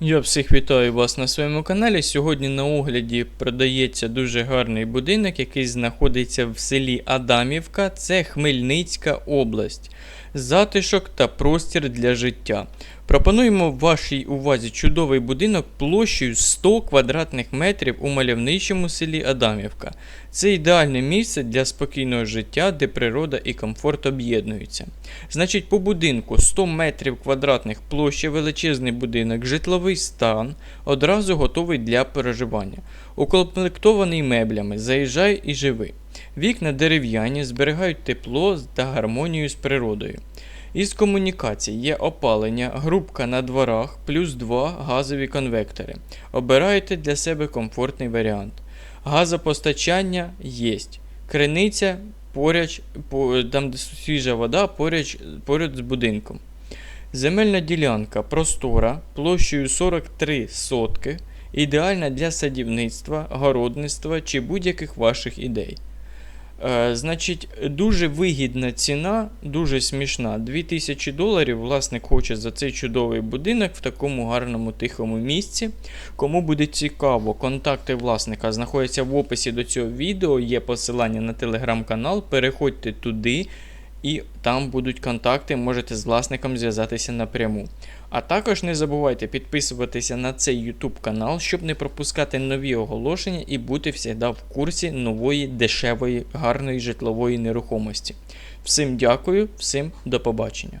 Я всіх вітаю вас на своєму каналі. Сьогодні на огляді продається дуже гарний будинок, який знаходиться в селі Адамівка, це Хмельницька область. Затишок та простір для життя. Пропонуємо вашій увазі чудовий будинок площею 100 квадратних метрів у мальовничому селі Адамівка. Це ідеальне місце для спокійного життя, де природа і комфорт об'єднуються. Значить, по будинку 100 метрів квадратних площа, величезний будинок, житловий стан, одразу готовий для проживання. Укомплектований меблями, заїжджай і живи. Вікна дерев'яні, зберігають тепло та гармонію з природою. Із комунікацій є опалення, грубка на дворах, плюс 2 газові конвектори. Обирайте для себе комфортний варіант. Газопостачання є. Криниця поряд, там свіжа вода поряд, поряд з будинком. Земельна ділянка простора площею 43 сотки, ідеальна для садівництва, городництва чи будь-яких ваших ідей. Е, значить, дуже вигідна ціна, дуже смішна. 2000 доларів власник хоче за цей чудовий будинок в такому гарному тихому місці. Кому буде цікаво, контакти власника знаходяться в описі до цього відео. Є посилання на телеграм-канал. Переходьте туди, і там будуть контакти, можете з власником зв'язатися напряму. А також не забувайте підписуватися на цей YouTube канал, щоб не пропускати нові оголошення і бути завжди в курсі нової дешевої гарної житлової нерухомості. Всім дякую, всім до побачення.